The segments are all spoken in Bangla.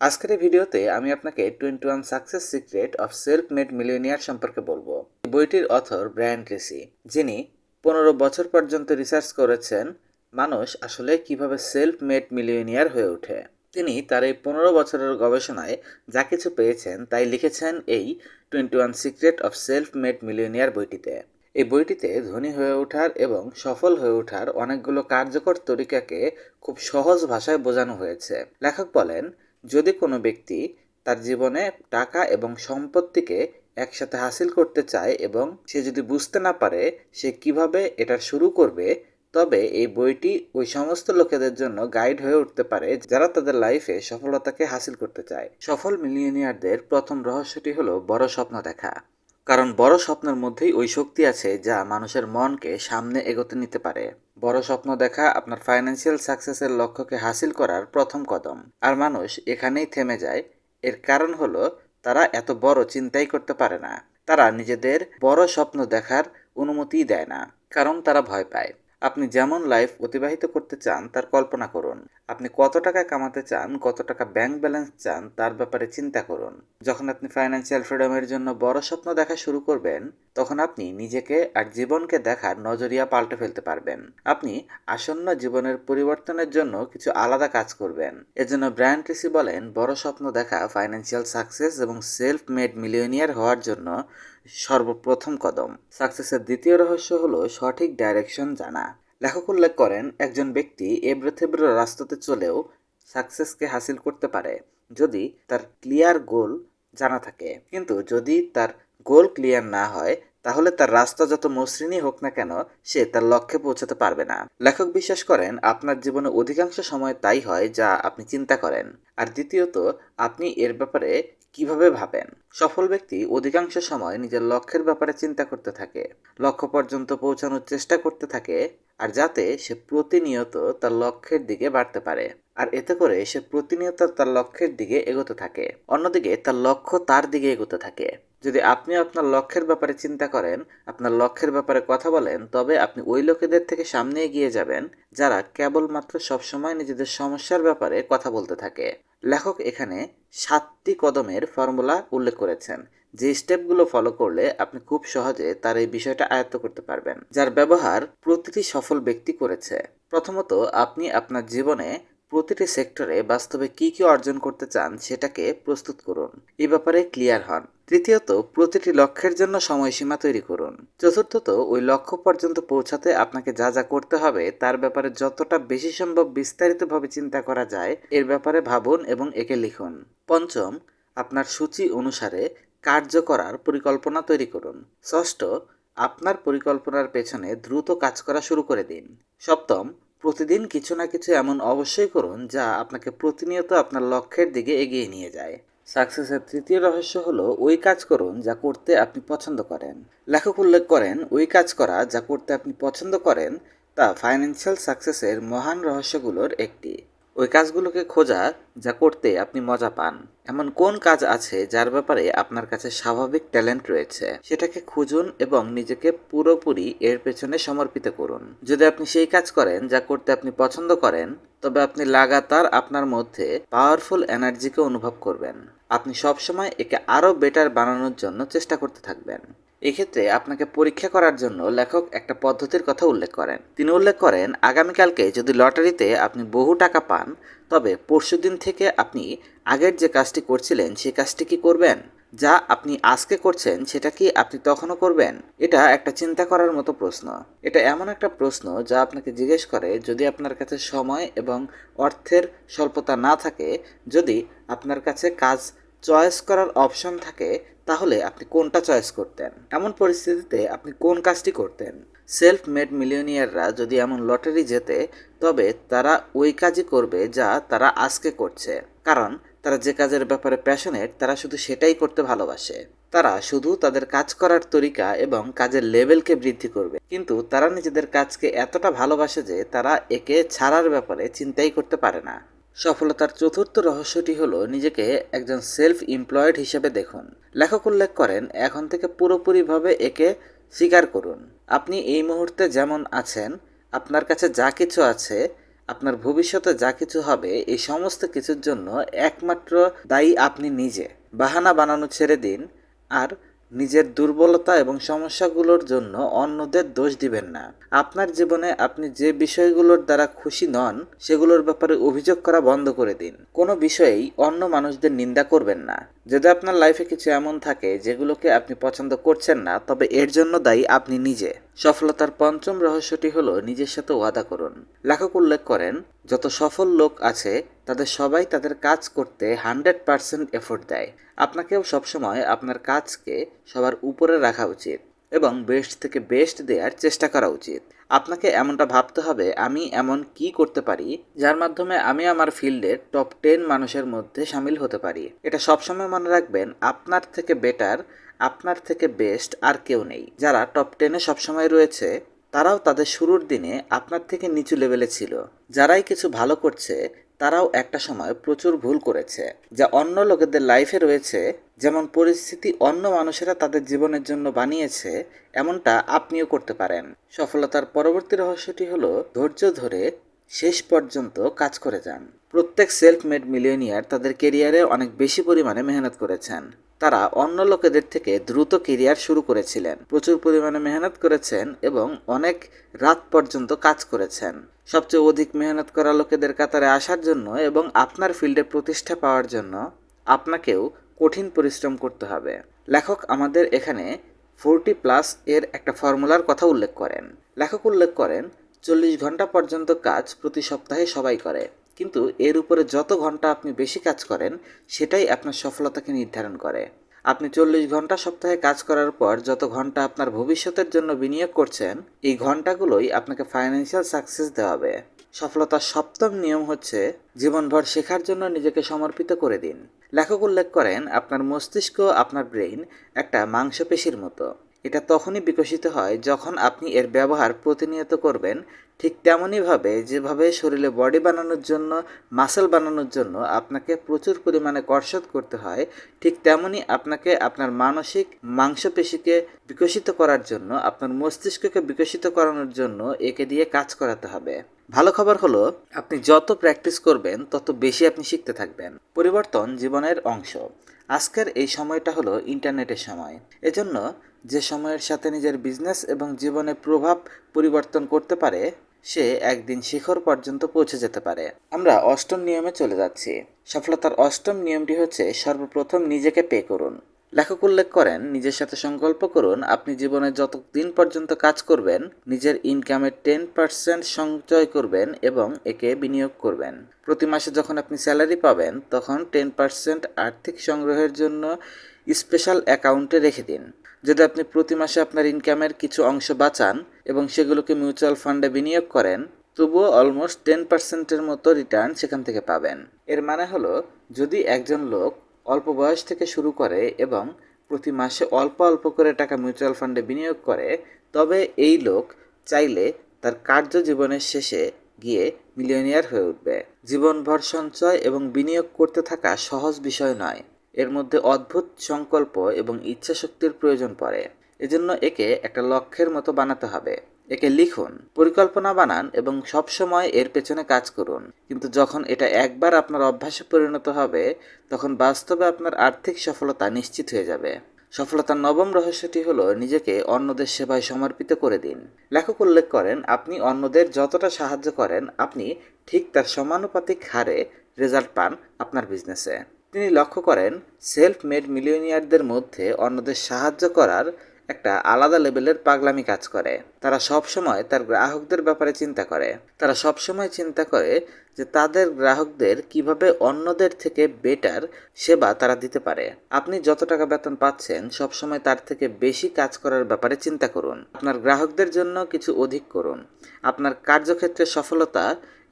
আজকের এই ভিডিওতে আমি আপনাকে twenty one success secret of self made millionaire সম্পর্কে বলব। বইটির অথর ব্র্যান্ড ট্রেসি যিনি পনেরো বছর পর্যন্ত রিসার্চ করেছেন মানুষ আসলে কীভাবে সেলফ মেড মিলিয়নিয়ার হয়ে ওঠে। তিনি তার এই পনেরো বছরের গবেষণায় যা কিছু পেয়েছেন তাই লিখেছেন এই twenty one secret of self made millionaire বইটিতে। এই বইটিতে ধনী হয়ে ওঠার এবং সফল হয়ে ওঠার অনেকগুলো কার্যকর তরিকাকে খুব সহজ ভাষায় বোঝানো হয়েছে। লেখক বলেন যদি কোনো ব্যক্তি তার জীবনে টাকা এবং সম্পত্তিকে একসাথে হাসিল করতে চায় এবং সে যদি বুঝতে না পারে সে কীভাবে এটা শুরু করবে, তবে এই বইটি ওই সমস্ত লোকেদের জন্য গাইড হয়ে উঠতে পারে যারা তাদের লাইফে সফলতাকে হাসিল করতে চায়। সফল মিলিয়নিয়ারদের প্রথম রহস্যটি হলো বড় স্বপ্ন দেখা। কারণ বড় স্বপ্নের মধ্যেই ওই শক্তি আছে যা মানুষের মনকে সামনে এগোতে নিতে পারে। বড় স্বপ্ন দেখা আপনার ফাইন্যান্সিয়াল সাকসেসের লক্ষ্যকে হাসিল করার প্রথম কদম। আর মানুষ এখানেই থেমে যায়। এর কারণ হল, তারা এত বড় চিন্তাই করতে পারে না। তারা নিজেদের বড় স্বপ্ন দেখার অনুমতিই দেয় না, কারণ তারা ভয় পায়। আপনি যেমন লাইফ অতিবাহিত করতে চান, তার কল্পনা করুন। আপনি কত টাকা কামাতে চান, কত টাকা ব্যাংক ব্যালেন্স চান, তার ব্যাপারে চিন্তা করুন। যখন আপনি ফাইন্যান্সিয়াল ফ্রিডমের জন্য বড় স্বপ্ন দেখা শুরু করবেন, তখন আপনি নিজেকে আর জীবনকে দেখার নজরিয়া পাল্টে ফেলতে পারবেন। আপনি আসন্ন জীবনের পরিবর্তনের জন্য কিছু আলাদা কাজ করবেন। এজন্য ব্র্যান্ড ট্রেসি বলেন, বড় স্বপ্ন দেখা ফাইন্যান্সিয়াল সাকসেস এবং সেলফ মেড মিলিয়নিয়ার হওয়ার জন্য সর্বপ্রথম কদম। সাকসেসের দ্বিতীয় রহস্য হল সঠিক ডাইরেকশন জানা। লেখক উল্লেখ করেন, একজন ব্যক্তি এবড়োথেবড়ো রাস্তাতে চলেও সাকসেসকে হাসিল করতে পারে যদি তার ক্লিয়ার গোল জানা থাকে। কিন্তু যদি তার গোল ক্লিয়ার না হয় তাহলে তার রাস্তা যত মসৃণই হোক না কেন, সে তার লক্ষ্যে পৌঁছাতে পারবে না। লেখক বিশ্বাস করেন, আপনার জীবনে অধিকাংশ সময় তাই হয় যা আপনি চিন্তা করেন। আর দ্বিতীয়ত, আপনি এর ব্যাপারে কীভাবে ভাবেন? সফল ব্যক্তি অধিকাংশ সময় নিজের লক্ষ্যের ব্যাপারে চিন্তা করতে থাকে, লক্ষ্য পর্যন্ত পৌঁছানোর চেষ্টা করতে থাকে, আর যাতে সে প্রতিনিয়ত তার লক্ষ্যের দিকে বাড়তে পারে। আর এতে করে সে প্রতিনিয়ত তার লক্ষ্যের দিকে এগোতে থাকে, অন্যদিকে তার লক্ষ্য তার দিকে এগোতে থাকে। যদি আপনি আপনার লক্ষ্যের ব্যাপারে চিন্তা করেন, আপনার লক্ষ্যের ব্যাপারে কথা বলেন, তবে আপনি ওই লোকেদের থেকে সামনে এগিয়ে যাবেন, যারা কেবলমাত্র সবসময় নিজেদের সমস্যার ব্যাপারে কথা বলতে থাকে। লেখক এখানে সাতটি কদমের ফর্মুলা উল্লেখ করেছেন, যে স্টেপগুলো ফলো করলে আপনি খুব সহজে তার এই বিষয়টা আয়ত্ত করতে পারবেন, যার ব্যবহার প্রতিটি সফল ব্যক্তি করেছে। প্রথমত, আপনি আপনার জীবনে প্রতিটি সেক্টরে বাস্তবে কি কি অর্জন করতে চান সেটাকে প্রস্তুত করুন। এ ব্যাপারে ক্লিয়ার হন। তৃতীয়ত, প্রতিটি লক্ষ্যের জন্য সময়সীমা তৈরি করুন। চতুর্থত, ওই লক্ষ্য পর্যন্ত পৌঁছাতে আপনাকে যা যা করতে হবে তার ব্যাপারে যতটা বেশি সম্ভব বিস্তারিতভাবে চিন্তা করা যায়, এর ব্যাপারে ভাবুন এবং একে লিখুন। পঞ্চম, আপনার সূচি অনুসারে কার্য করার পরিকল্পনা তৈরি করুন। ষষ্ঠ, আপনার পরিকল্পনার পেছনে দ্রুত কাজ করা শুরু করে দিন। সপ্তম প্রতিদিন কিছু না কিছু এমন অবশ্যই করুন যা আপনাকে প্রতিনিয়ত আপনার লক্ষ্যের দিকে এগিয়ে নিয়ে যায়। সাকসেসের তৃতীয় রহস্য হল ওই কাজ করুন যা করতে আপনি পছন্দ করেন। লেখক উল্লেখ করেন, ওই কাজ করা যা করতে আপনি পছন্দ করেন তা ফাইন্যান্সিয়াল সাকসেসের মহান রহস্যগুলোর একটি। ওই কাজগুলোকে খোঁজা, যা করতে আপনি মজা পান। এমন কোন কাজ আছে যার ব্যাপারে আপনার কাছে স্বাভাবিক ট্যালেন্ট রয়েছে? সেটাকে খুঁজুন এবং নিজেকে পুরোপুরি এর পেছনে সমর্পিত করুন। যদি আপনি সেই কাজ করেন যা করতে আপনি পছন্দ করেন, তবে আপনি লাগাতার আপনার মধ্যে পাওয়ারফুল এনার্জিকে অনুভব করবেন। আপনি সবসময় একে আরও বেটার বানানোর জন্য চেষ্টা করতে থাকবেন। এক্ষেত্রে আপনাকে পরীক্ষা করার জন্য লেখক একটা পদ্ধতির কথা উল্লেখ করেন। তিনি উল্লেখ করেন, আগামীকালকে যদি লটারিতে আপনি বহু টাকা পান, তবে পরশুদিন থেকে আপনি আগের যে কাজটি করছিলেন সেই কাজটি কি করবেন? যা আপনি আজকে করছেন, সেটা কি আপনি তখনও করবেন? এটা একটা চিন্তা করার মতো প্রশ্ন। এটা এমন একটা প্রশ্ন যা আপনাকে জিজ্ঞেস করে, যদি আপনার কাছে সময় এবং অর্থের স্বল্পতা না থাকে, যদি আপনার কাছে কাজ চয়েস করার অপশন থাকে তাহলে আপনি কোনটা চয়েস করতেন? এমন পরিস্থিতিতে আপনি কোন কাজটি করতেন? সেলফ মেড মিলিয়নিয়াররা যদি এমন লটারি জেতে, তবে তারা ওই কাজই করবে যা তারা আজকে করছে। কারণ তারা যে কাজের ব্যাপারে প্যাশনেট তারা শুধু সেটাই করতে ভালোবাসে। তারা শুধু তাদের কাজ করার তরিকা এবং কাজের লেভেলকে বৃদ্ধি করবে। কিন্তু তারা নিজেদের কাজকে এতটা ভালোবাসে যে তারা একে ছাড়ার ব্যাপারে চিন্তাই করতে পারে না। সফলতার চতুর্থ রহস্যটি হলো নিজেকে একজন সেলফ এমপ্লয়েড হিসেবে দেখুন। লেখক উল্লেখ করেন, এখন থেকে পুরোপুরিভাবে একে স্বীকার করুন। আপনি এই মুহূর্তে যেমন আছেন, আপনার কাছে যা কিছু আছে, আপনার ভবিষ্যতে যা কিছু হবে, এই সমস্ত কিছুর জন্য একমাত্র দায়ী আপনি নিজে। বাহানা বানানো ছেড়ে দিন, আর নিজের দুর্বলতা এবং সমস্যাগুলোর জন্য অন্যদের দোষ দিবেন না। আপনার জীবনে আপনি যে বিষয়গুলোর দ্বারা খুশি নন, সেগুলোর ব্যাপারে অভিযোগ করা বন্ধ করে দিন। কোনো বিষয়েই অন্য মানুষদের নিন্দা করবেন না। যদি আপনার লাইফে কিছু এমন থাকে যেগুলোকে আপনি পছন্দ করছেন না, তবে এর জন্য দায়ী আপনি নিজে। সফলতার পঞ্চম রহস্যটি হলো নিজের সাথে ওয়াদা করুন। লেখক উল্লেখ করেন, যত সফল লোক আছে তাদের সবাই তাদের কাজ করতে হান্ড্রেড পার্সেন্ট এফোর্ট দেয়। আপনাকেও সবসময় আপনার কাজকে সবার উপরে রাখা উচিত এবং বেস্ট থেকে বেস্ট দেওয়ার চেষ্টা করা উচিত। আপনাকে এমনটা ভাবতে হবে, আমি এমন কি করতে পারি যার মাধ্যমে আমি আমার ফিল্ডের টপ টেন মানুষের মধ্যে সামিল হতে পারি। এটা সবসময় মনে রাখবেন, আপনার থেকে বেটার, আপনার থেকে বেস্ট আর কেউ নেই। যারা টপ টেনে সবসময় রয়েছে, তারাও তাদের শুরুর দিনে আপনার থেকে নিচু লেভেলে ছিল। যারাই কিছু ভালো করছে তারাও একটা সময় প্রচুর ভুল করেছে। যা অন্য লোকেদের লাইফে রয়েছে, যেমন পরিস্থিতি অন্য মানুষেরা তাদের জীবনের জন্য বানিয়েছে, এমনটা আপনিও করতে পারেন। সফলতার পরবর্তী রহস্যটি হলো, ধৈর্য ধরে শেষ পর্যন্ত কাজ করে যান। প্রত্যেক সেলফ মেড মিলিয়নিয়ার তাদের কেরিয়ারে অনেক বেশি পরিমাণে মেহনত করেছেন। তারা অন্য লোকেদের থেকে দ্রুত কেরিয়ার শুরু করেছিলেন। প্রচুর পরিমাণে মেহনত করেছেন এবং অনেক রাত পর্যন্ত কাজ করেছেন। সবচেয়ে অধিক মেহনত করা লোকেদের কাতারে আসার জন্য এবং আপনার ফিল্ডে প্রতিষ্ঠা পাওয়ার জন্য আপনাকেও কঠিন পরিশ্রম করতে হবে। লেখক আমাদের এখানে ফোরটি প্লাস এর একটা ফর্মুলার কথা উল্লেখ করেন। লেখক উল্লেখ করেন, চল্লিশ ঘণ্টা পর্যন্ত কাজ প্রতি সপ্তাহে সবাই করে। কিন্তু এর উপরে যত ঘণ্টা আপনি বেশি কাজ করেন, সেটাই আপনার সফলতাকে নির্ধারণ করে। আপনি চল্লিশ ঘণ্টা সপ্তাহে কাজ করার পর যত ঘণ্টা আপনার ভবিষ্যতের জন্য বিনিয়োগ করছেন, এই ঘন্টাগুলোই আপনাকে ফাইন্যান্সিয়াল সাকসেস দেওয়াবে সফলতার সপ্তম নিয়ম হচ্ছে জীবনভর শেখার জন্য নিজেকে সমর্পিত করে দিন। লেখক উল্লেখ করেন, আপনার মস্তিষ্ক, আপনার ব্রেইন একটা মাংসপেশির মতো। এটা তখনই বিকশিত হয় যখন আপনি এর ব্যবহার প্রতিনিয়ত করবেন, ঠিক তেমনইভাবে যেভাবে শরীরে বডি বানানোর জন্য, মাসেল বানানোর জন্য আপনাকে প্রচুর পরিমাণে কসরত করতে হয়, ঠিক তেমনই আপনাকে আপনার মানসিক মাংসপেশিকে বিকশিত করার জন্য, আপনার মস্তিষ্ককে বিকশিত করানোর জন্য একে দিয়ে কাজ করাতে হবে। ভালো খবর হলো, আপনি যত প্র্যাকটিস করবেন, তত বেশি আপনি শিখতে থাকবেন। পরিবর্তন জীবনের অংশ। আজকের এই সময়টা হলো ইন্টারনেটের সময়। এজন্য যে সময়ের সাথে নিজের বিজনেস এবং জীবনে প্রভাব পরিবর্তন করতে পারে, সে একদিন শিখর পর্যন্ত পৌঁছে যেতে পারে। আমরা অষ্টম নিয়মে চলে যাচ্ছি। সফলতার অষ্টম নিয়মটি হচ্ছে সর্বপ্রথম নিজেকে পে করুন। লেখক উল্লেখ করেন, নিজের সাথে সংকল্প করুন, আপনি জীবনে যত দিন পর্যন্ত কাজ করবেন, নিজের ইনকামের টেন পার্সেন্ট সঞ্চয় করবেন এবং একে বিনিয়োগ করবেন। প্রতি মাসে যখন আপনি স্যালারি পাবেন, তখন টেন পার্সেন্ট আর্থিক সংগ্রহের জন্য স্পেশাল অ্যাকাউন্টে রেখে দিন। যদি আপনি প্রতি মাসে আপনার ইনকামের কিছু অংশ বাঁচান এবং সেগুলোকে মিউচুয়াল ফান্ডে বিনিয়োগ করেন, তবুও অলমোস্ট টেন পার্সেন্টের মতো রিটার্ন সেখান থেকে পাবেন। এর মানে হলো, যদি একজন লোক অল্প বয়স থেকে শুরু করে এবং প্রতি মাসে অল্প অল্প করে টাকা মিউচুয়াল ফান্ডে বিনিয়োগ করে, তবে এই লোক চাইলে তার কার্য জীবনের শেষে গিয়ে মিলিয়নিয়ার হয়ে উঠবে। জীবনভর সঞ্চয় এবং বিনিয়োগ করতে থাকা সহজ বিষয় নয়। এর মধ্যে অদ্ভুত সংকল্প এবং ইচ্ছাশক্তির প্রয়োজন পড়ে। এজন্য একে একটা লক্ষ্যের মতো বানাতে হবে। একে লিখুন, পরিকল্পনা বানান এবং সব সময় এর পেছনে কাজ করুন। কিন্তু যখন এটা একবার আপনার অভ্যাসে পরিণত হবে, তখন বাস্তবে আপনার আর্থিক সফলতা নিশ্চিত হয়ে যাবে। সফলতার নবম রহস্যটি হলো, নিজেকে অন্যদের সেবায় সমর্পিত করে দিন। লেখক উল্লেখ করেন, আপনি অন্যদের যতটা সাহায্য করেন, আপনি ঠিক তার সমানুপাতিক হারে রেজাল্ট পান আপনার বিজনেসে। তিনি লক্ষ্য করেন সেলফ মেড মিলিয়নিয়ারদের মধ্যে অন্যদের সাহায্য করার একটা আলাদা লেভেলের পাগলামি কাজ করে। তারা সব সময় তার গ্রাহকদের ব্যাপারে চিন্তা করে। তারা সব সময় চিন্তা করে যে তাদের গ্রাহকদের কীভাবে অন্যদের থেকে বেটার সেবা তারা দিতে পারে। আপনি যত টাকা বেতন পাচ্ছেন সব সময় তার থেকে বেশি কাজ করার ব্যাপারে চিন্তা করুন। আপনার গ্রাহকদের জন্য কিছু অধিক করুন। আপনার কার্যক্ষেত্রে সফলতা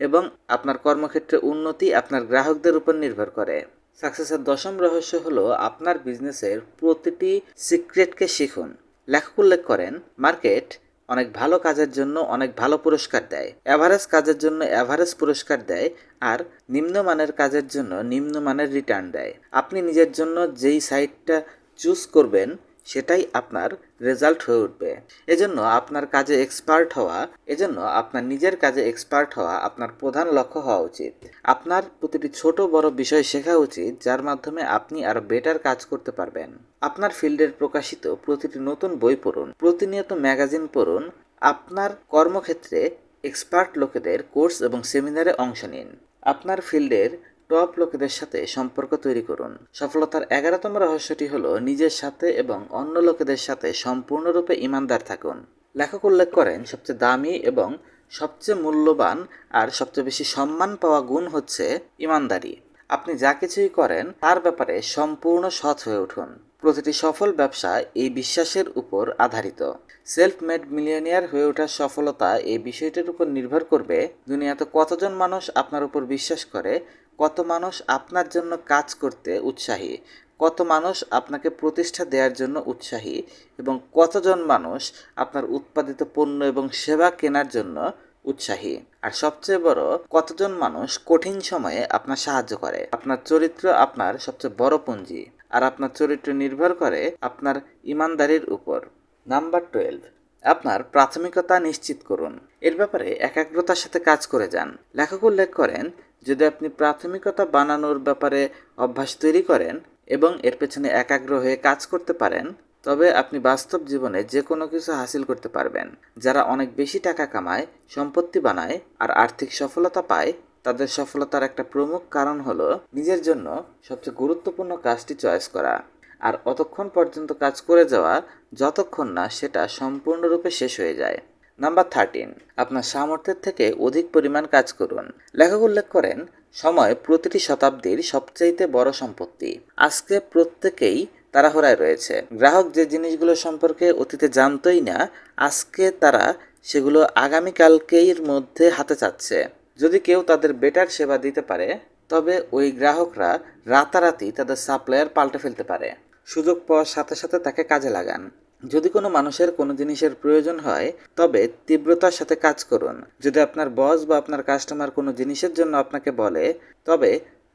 এবং আপনার কর্মক্ষেত্রে উন্নতি আপনার গ্রাহকদের উপর নির্ভর করে। সাকসেসের দশম রহস্য হলো আপনার বিজনেসের প্রতিটি সিক্রেটকে শিখুন। লেখক উল্লেখ করেন, মার্কেট অনেক ভালো কাজের জন্য অনেক ভালো পুরস্কার দেয়। অ্যাভারেজ কাজের জন্য অ্যাভারেজ পুরস্কার দেয় আর নিম্নমানের কাজের জন্য নিম্নমানের রিটার্ন দেয়। আপনি নিজের জন্য যেই সাইটটা চুজ করবেন সেটাই আপনার রেজাল্ট হয়ে উঠবে। এজন্য আপনার কাজে এক্সপার্ট হওয়া, এজন্য আপনার নিজের কাজে এক্সপার্ট হওয়া আপনার প্রধান লক্ষ্য হওয়া উচিত। আপনার প্রতিটি ছোট বড় বিষয় শেখা উচিত, যার মাধ্যমে আপনি আরও বেটার কাজ করতে পারবেন। আপনার ফিল্ডের প্রকাশিত প্রতিটি নতুন বই পড়ুন, প্রতিনিয়ত ম্যাগাজিন পড়ুন, আপনার কর্মক্ষেত্রে এক্সপার্ট লোকেদের কোর্স এবং সেমিনারে অংশ নিন। আপনার ফিল্ডের টপ লোকেদের সাথে সম্পর্ক তৈরি করুন। সফলতার এগারোতম রহস্যটি হলো নিজের সাথে এবং অন্য লোকেদের সাথে সম্পূর্ণরূপে ইমানদার থাকুন। লেখক উল্লেখ করেন, সবচেয়ে দামি এবং সবচেয়ে মূল্যবান আর সবচেয়ে বেশি সম্মান পাওয়া গুণ হচ্ছে ইমানদারি। আপনি যা কিছুই করেন, তার ব্যাপারে সম্পূর্ণ সৎ হয়ে উঠুন। প্রতিটি সফল ব্যবসা এই বিশ্বাসের উপর আধারিত। সেলফ মেড মিলিয়নিয়ার হয়ে ওঠার সফলতা এই বিষয়টির উপর নির্ভর করবে দুনিয়াতে কতজন মানুষ আপনার উপর বিশ্বাস করে কত মানুষ আপনার জন্য কাজ করতে উৎসাহী, কত মানুষ আপনাকে প্রতিষ্ঠা দেওয়ার জন্য উৎসাহী এবং কতজন মানুষ আপনার উৎপাদিত পণ্য এবং সেবা কেনার জন্য উৎসাহী? আর সবচেয়ে বড়, কতজন মানুষ কঠিন সময়ে আপনার সাহায্য করে? আপনার চরিত্র আপনার সবচেয়ে বড় পুঁজি। আর আপনার চরিত্র নির্ভর করে আপনার ইমানদারির উপর। নাম্বার টুয়েলভ, আপনার প্রাথমিকতা নিশ্চিত করুন। এর ব্যাপারে একাগ্রতার সাথে কাজ করে যান। লেখক উল্লেখ করেন যদি আপনি প্রাথমিকতা বানানোর ব্যাপারে অভ্যাস তৈরি করেন এবং এর পেছনে একাগ্র হয়ে কাজ করতে পারেন, তবে আপনি বাস্তব জীবনে যে কোনো কিছু হাসিল করতে পারবেন। যারা অনেক বেশি টাকা কামায়, সম্পত্তি বানায় আর আর্থিক সফলতা পায়, তাদের সফলতার একটা প্রমুখ কারণ হলো নিজের জন্য সবচেয়ে গুরুত্বপূর্ণ কাজটি চয়েস করা। আর অতক্ষণ পর্যন্ত কাজ করে যাওয়া, যতক্ষণ না সেটা সম্পূর্ণরূপে শেষ হয়ে যায়। নাম্বার থার্টিন আপনার সামর্থ্যের থেকে অধিক পরিমাণ কাজ করুন। লেখক উল্লেখ করেন, সময় প্রতিটি শতাব্দীর সবচাইতে বড় সম্পত্তি। আজকে প্রত্যেকেই তাড়াহুড়ায় রয়েছে। গ্রাহক যে জিনিসগুলো সম্পর্কে অতীতে জানতই না, আজকে তারা সেগুলো আগামীকালকের মধ্যে হাতে চাচ্ছে। যদি কেউ তাদের বেটার সেবা দিতে পারে, তবে ওই গ্রাহকরা রাতারাতি তাদের সাপ্লায়ার পাল্টে ফেলতে পারে। সুযোগ পাওয়ার সাথে সাথে তাকে কাজে লাগান। যদি কোনো মানুষের কোনো জিনিসের প্রয়োজন হয়, তবে তীব্রতার সাথে কাজ করুন। যদি আপনার বস বা আপনার কাস্টমার কোনো জিনিসের জন্য আপনাকে বলে, তবে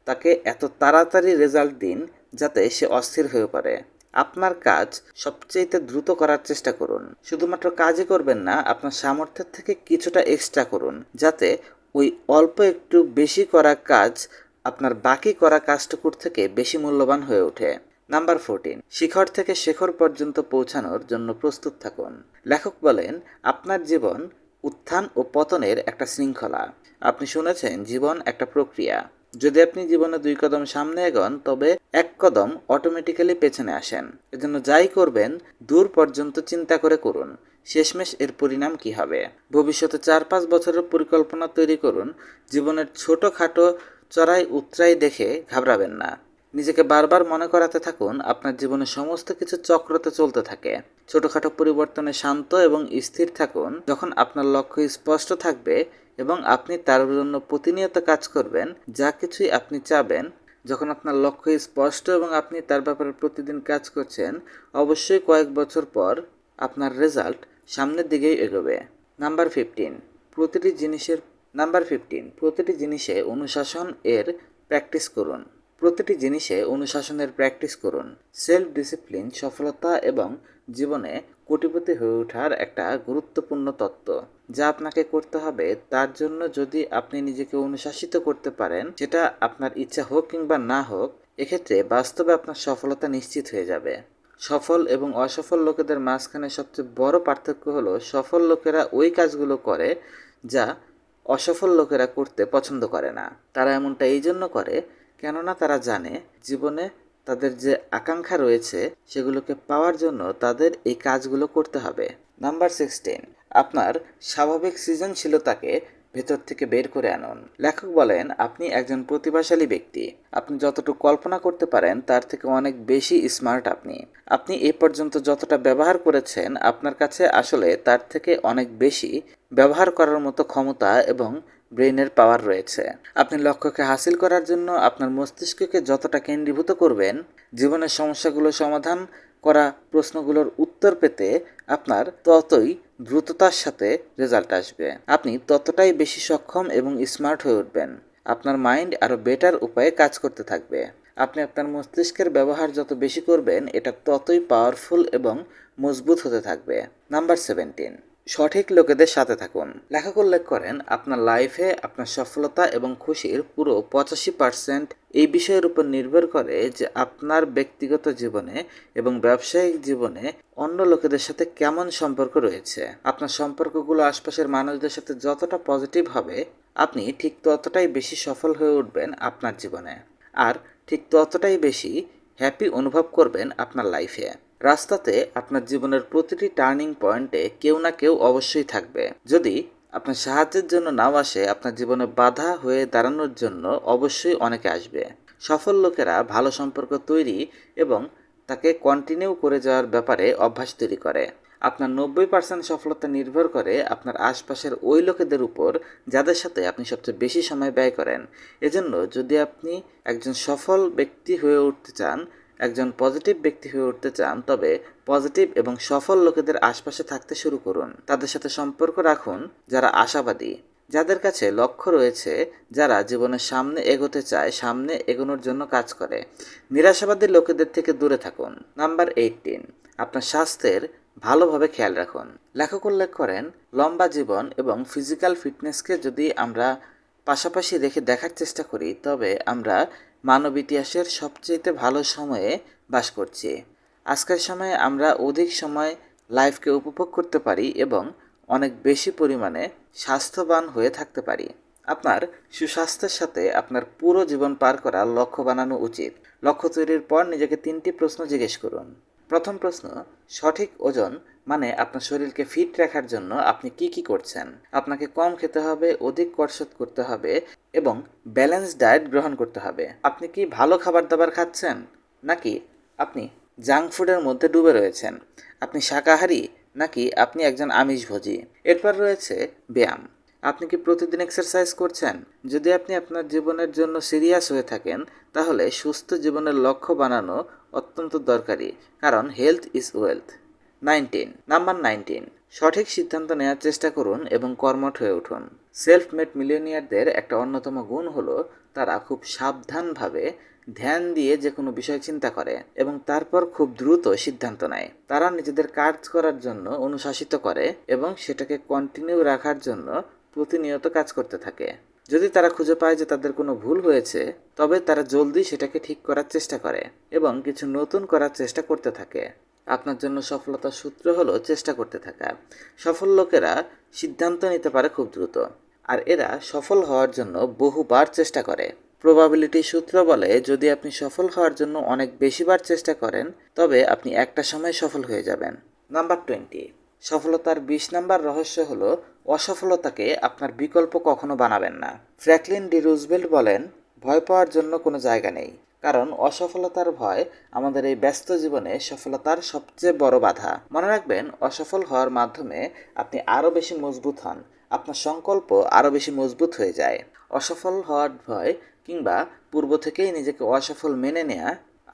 তাকে এত তাড়াতাড়ি রেজাল্ট দিন যাতে সে অস্থির হয়ে পড়ে। আপনার কাজ সবচেয়ে দ্রুত করার চেষ্টা করুন। শুধুমাত্র কাজই করবেন না, আপনার সামর্থ্যের থেকে কিছুটা এক্সট্রা করুন, যাতে ওই অল্প একটু বেশি করা কাজ আপনার বাকি করা কাজটুকুর থেকে বেশি মূল্যবান হয়ে ওঠে। নাম্বার ফোরটিন, শিখর থেকে শেখর পর্যন্ত পৌঁছানোর জন্য প্রস্তুত থাকুন। লেখক বলেন, আপনার জীবন উত্থান ও পতনের একটা শৃঙ্খলা। আপনি শুনেছেন, জীবন একটা প্রক্রিয়া। যদি আপনি জীবনে দুই কদম সামনে এগোন, তবে এক কদম অটোমেটিক্যালি পেছনে আসেন। এজন্য যাই করবেন, দূর পর্যন্ত চিন্তা করে করুন। শেষমেশ এর পরিণাম কি হবে? ভবিষ্যতে চার পাঁচ বছরের পরিকল্পনা তৈরি করুন। জীবনের ছোটোখাটো চড়াই উতরাই দেখে ঘাবড়াবেন না। নিজেকে বারবার মনে করাতে থাকুন, আপনার জীবনে সমস্ত কিছু চক্রতে চলতে থাকে। ছোটখাটো পরিবর্তনে শান্ত এবং স্থির থাকুন, যখন আপনার লক্ষ্য স্পষ্ট থাকবে এবং আপনি তার জন্য প্রতিনিয়ত কাজ করবেন, যা কিছুই আপনি চাবেন। যখন আপনার লক্ষ্য স্পষ্ট এবং আপনি তার ব্যাপারে প্রতিদিন কাজ করছেন, অবশ্যই কয়েক বছর পর আপনার রেজাল্ট সামনের দিকেই এগোবে। নাম্বার ফিফটিন, প্রতিটি জিনিসের, নাম্বার ফিফটিন, প্রতিটি জিনিসে অনুশাসন এর প্র্যাকটিস করুন। প্রতিটি জিনিসে অনুশাসনের প্র্যাকটিস করুন। সেলফ ডিসিপ্লিন সফলতা এবং জীবনে কোটিপতি হয়ে ওঠার একটা গুরুত্বপূর্ণ তত্ত্ব। যা আপনাকে করতে হবে, তার জন্য যদি আপনি নিজেকে অনুশাসিত করতে পারেন, সেটা আপনার ইচ্ছা হোক কিংবা না হোক, এক্ষেত্রে বাস্তবে আপনার সফলতা নিশ্চিত হয়ে যাবে। সফল এবং অসফল লোকেদের মাঝখানে সবচেয়ে বড় পার্থক্য হলো, সফল লোকেরা ওই কাজগুলো করে যা অসফল লোকেরা করতে পছন্দ করে না। তারা এমনটা এই জন্য করে কেননা তারা জানে জীবনে তাদের যে আকাঙ্ক্ষা রয়েছে সেগুলোকে পাওয়ার জন্য তাদের এই কাজগুলো করতে হবে। নাম্বার সিক্সটিন, আপনার স্বাভাবিক সৃজনশীলতাকে ভেতর থেকে বের করে আনুন। লেখক বলেন, আপনি একজন প্রতিভাশালী ব্যক্তি। আপনি যতটুকু কল্পনা করতে পারেন, তার থেকে অনেক বেশি স্মার্ট আপনি। আপনি এ পর্যন্ত যতটা ব্যবহার করেছেন, আপনার কাছে আসলে তার থেকে অনেক বেশি ব্যবহার করার মতো ক্ষমতা এবং ব্রেইনের পাওয়ার রয়েছে। আপনি লক্ষ্যকে হাসিল করার জন্য আপনার মস্তিষ্ককে যতটা কেন্দ্রীভূত করবেন, জীবনের সমস্যাগুলো সমাধান করা প্রশ্নগুলোর উত্তর পেতে আপনার ততই দ্রুততার সাথে রেজাল্ট আসবে। আপনি ততটাই বেশি সক্ষম এবং স্মার্ট হয়ে উঠবেন। আপনার মাইন্ড আরও বেটার উপায়ে কাজ করতে থাকবে। আপনি আপনার মস্তিষ্কের ব্যবহার যত বেশি করবেন, এটা ততই পাওয়ারফুল এবং মজবুত হতে থাকবে। Number seventeen. সঠিক লোকেদের সাথে থাকুন। লেখক উল্লেখ করেন, আপনার লাইফে আপনার সফলতা এবং খুশির পুরো পঁচাশি পার্সেন্ট এই বিষয়ের উপর নির্ভর করে যে আপনার ব্যক্তিগত জীবনে এবং ব্যবসায়িক জীবনে অন্য লোকেদের সাথে কেমন সম্পর্ক রয়েছে। আপনার সম্পর্কগুলো আশপাশের মানুষদের সাথে যতটা পজিটিভ হবে, আপনি ঠিক ততটাই বেশি সফল হয়ে উঠবেন আপনার জীবনে। আর ঠিক ততটাই বেশি হ্যাপি অনুভব করবেন আপনার লাইফে রাস্তাতে আপনার জীবনের প্রতিটি টার্নিং পয়েন্টে কেউ না কেউ অবশ্যই থাকবে। যদি আপনার সাহায্যের জন্য নাও আসে, আপনার জীবনে বাধা হয়ে দাঁড়ানোর জন্য অবশ্যই অনেকে আসবে। সফল লোকেরা ভালো সম্পর্ক তৈরি এবং তাকে কন্টিনিউ করে যাওয়ার ব্যাপারে অভ্যাস তৈরি করে। আপনার নব্বই পার্সেন্ট সফলতা নির্ভর করে আপনার আশপাশের ওই লোকেদের উপর যাদের সাথে আপনি সবচেয়ে বেশি সময় ব্যয় করেন। এজন্য যদি আপনি একজন সফল ব্যক্তি হয়ে উঠতে চান একজন পজিটিভ ব্যক্তি হয়ে উঠতে চান, তবে পজিটিভ এবং সফল লোকেদের আশপাশে থাকতে শুরু করুন। তাদের সাথে সম্পর্ক রাখুন, যারা আশাবাদী, যাদের কাছে লক্ষ্য রয়েছে, যারা জীবনের সামনে এগোতে চায়, সামনে এগোনোর জন্য কাজ করে। নিরাশাবাদী লোকেদের থেকে দূরে থাকুন। নাম্বার এইটিন আপনার স্বাস্থ্যের ভালোভাবে খেয়াল রাখুন। লেখক উল্লেখ করেন, লম্বা জীবন এবং ফিজিক্যাল ফিটনেসকে যদি আমরা পাশাপাশি রেখে দেখার চেষ্টা করি, তবে আমরা মানব ইতিহাসের সবচেয়ে ভালো সময়ে বাস করছি। আজকের সময়ে আমরা অধিক সময় লাইফকে উপভোগ করতে পারি এবং অনেক বেশি পরিমাণে স্বাস্থ্যবান হয়ে থাকতে পারি। আপনার সুস্বাস্থ্যের সাথে আপনার পুরো জীবন পার করার লক্ষ্য বানানো উচিত। লক্ষ্য তৈরির পর নিজেকে তিনটি প্রশ্ন জিজ্ঞেস করুন। প্রথম প্রশ্ন, সঠিক ওজন মানে আপনার শরীরকে ফিট রাখার জন্য আপনি কি কি করছেন? আপনাকে কম খেতে হবে, অধিক কসরত করতে হবে এবং ব্যালেন্স ডায়েট গ্রহণ করতে হবে। আপনি কি ভালো খাবার দাবার খাচ্ছেন? নাকি আপনি জাঙ্ক ফুডের মধ্যে ডুবে রয়েছেন? আপনি শাকাহারি? নাকি আপনি একজন আমিষভোজী? এরপর রয়েছে ব্যায়াম। আপনি কি প্রতিদিন এক্সারসাইজ করছেন? যদি আপনি আপনার জীবনের জন্য সিরিয়াস হয়ে থাকেন, তাহলে সুস্থ জীবনের লক্ষ্য বানানো অত্যন্ত দরকারি, কারণ health is wealth nineteen, number nineteen. সঠিক সিদ্ধান্ত নেওয়ার চেষ্টা করুন এবং কর্মঠ হয়ে উঠুন। সেলফ মেড মিলিয়নিয়ারদের একটা অন্যতম গুণ হলো তারা খুব সাবধানভাবে ধ্যান দিয়ে যে কোনো বিষয় চিন্তা করে এবং তারপর খুব দ্রুত সিদ্ধান্ত নেয়। তারা নিজেদের কাজ করার জন্য অনুশাসিত করে এবং সেটাকে কন্টিনিউ রাখার জন্য প্রতিনিয়ত কাজ করতে থাকে। যদি তারা খুঁজে পায় যে তাদের কোনো ভুল হয়েছে, তবে তারা জলদি সেটাকে ঠিক করার চেষ্টা করে এবং কিছু নতুন করার চেষ্টা করতে থাকে। আপনার জন্য সফলতার সূত্র হলো চেষ্টা করতে থাকা। সফল লোকেরা সিদ্ধান্ত নিতে পারে খুব দ্রুত, আর এরা সফল হওয়ার জন্য বহুবার চেষ্টা করে। প্রবাবিলিটি সূত্র বলে, যদি আপনি সফল হওয়ার জন্য অনেক বেশিবার চেষ্টা করেন, তবে আপনি একটা সময় সফল হয়ে যাবেন। নাম্বার টোয়েন্টি সফলতার বিশ নাম্বার রহস্য হলো, অসফলতাকে আপনার বিকল্প কখনো বানাবেন না। ফ্র্যাঙ্কলিন ডি রুজভেল্ট বলেন, ভয় পাওয়ার জন্য কোনো জায়গা নেই। কারণ অসফলতার ভয় আমাদের এই ব্যস্ত জীবনে সফলতার সবচেয়ে বড় বাধা। মনে রাখবেন, অসফল হওয়ার মাধ্যমে আপনি আরও বেশি মজবুত হন, আপনার সংকল্প আরও বেশি মজবুত হয়ে যায়। অসফল হওয়ার ভয় কিংবা পূর্ব থেকেই নিজেকে অসফল মেনে নেয়া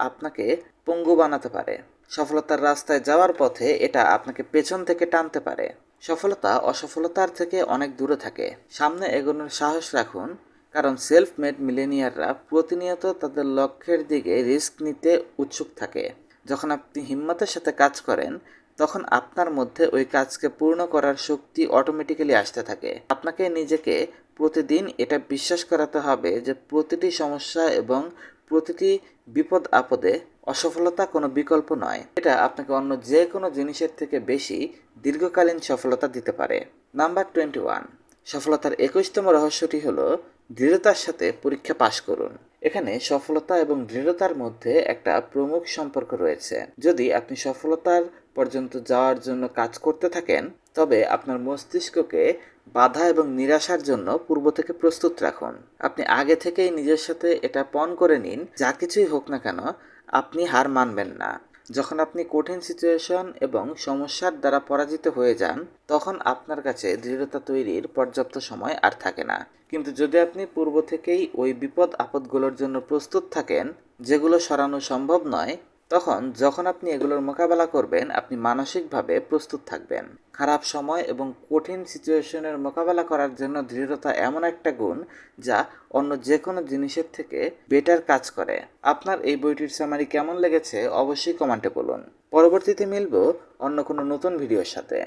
আপনাকে পঙ্গু বানাতে পারে। সফলতার রাস্তায় যাওয়ার পথে এটা আপনাকে পেছন থেকে টানতে পারে। সফলতা অসফলতার থেকে অনেক দূরে থাকে। সামনে এগোনোর সাহস রাখুন কারণ সেলফ মেড মিলেনিয়াররা প্রতিনিয়ত তাদের লক্ষ্যের দিকে রিস্ক নিতে উৎসুক থাকে। যখন আপনি হিম্মতের সাথে কাজ করেন, তখন আপনার মধ্যে ওই কাজকে পূর্ণ করার শক্তি অটোমেটিক্যালি আসতে থাকে। আপনাকে নিজেকে প্রতিদিন এটা বিশ্বাস করাতে হবে যে প্রতিটি সমস্যা এবং প্রতিটি বিপদ আপদে অসফলতা কোনো বিকল্প নয়। এটা আপনাকে অন্য যে কোনো জিনিসের থেকে বেশি দীর্ঘকালীন সফলতা দিতে পারে। নাম্বার টোয়েন্টি ওয়ান সফলতার একুশতম রহস্যটি হলো দৃঢ়তার সাথে পরীক্ষা পাশ করুন। এখানে সফলতা এবং দৃঢ়তার মধ্যে একটা প্রমুখ সম্পর্ক রয়েছে। যদি আপনি সফলতার পর্যন্ত যাওয়ার জন্য কাজ করতে থাকেন, তবে আপনার মস্তিষ্ককে বাধা এবং নিরাশার জন্য পূর্ব থেকে প্রস্তুত রাখুন। আপনি আগে থেকেই নিজের সাথে এটা পণ করে নিন, যা কিছুই হোক না কেন, আপনি হার মানবেন না। যখন আপনি কঠিন সিচুয়েশন এবং সমস্যার দ্বারা পরাজিত হয়ে যান, তখন আপনার কাছে দৃঢ়তা তৈরির পর্যাপ্ত সময় আর থাকে না। কিন্তু যদি আপনি পূর্ব থেকেই ওই বিপদ আপদগুলোর জন্য প্রস্তুত থাকেন, যেগুলো সরানো সম্ভব নয় তখন যখন আপনি এগুলোর মোকাবেলা করবেন, আপনি মানসিকভাবে প্রস্তুত থাকবেন। খারাপ সময় এবং কঠিন সিচুয়েশনের মোকাবেলা করার জন্য দৃঢ়তা এমন একটা গুণ যা অন্য যে কোনো জিনিসের থেকে বেটার কাজ করে। আপনার এই বইটির সামারি কেমন লেগেছে অবশ্যই কমেন্টে বলুন। পরবর্তীতে মিলব অন্য কোনো নতুন ভিডিওর সাথে।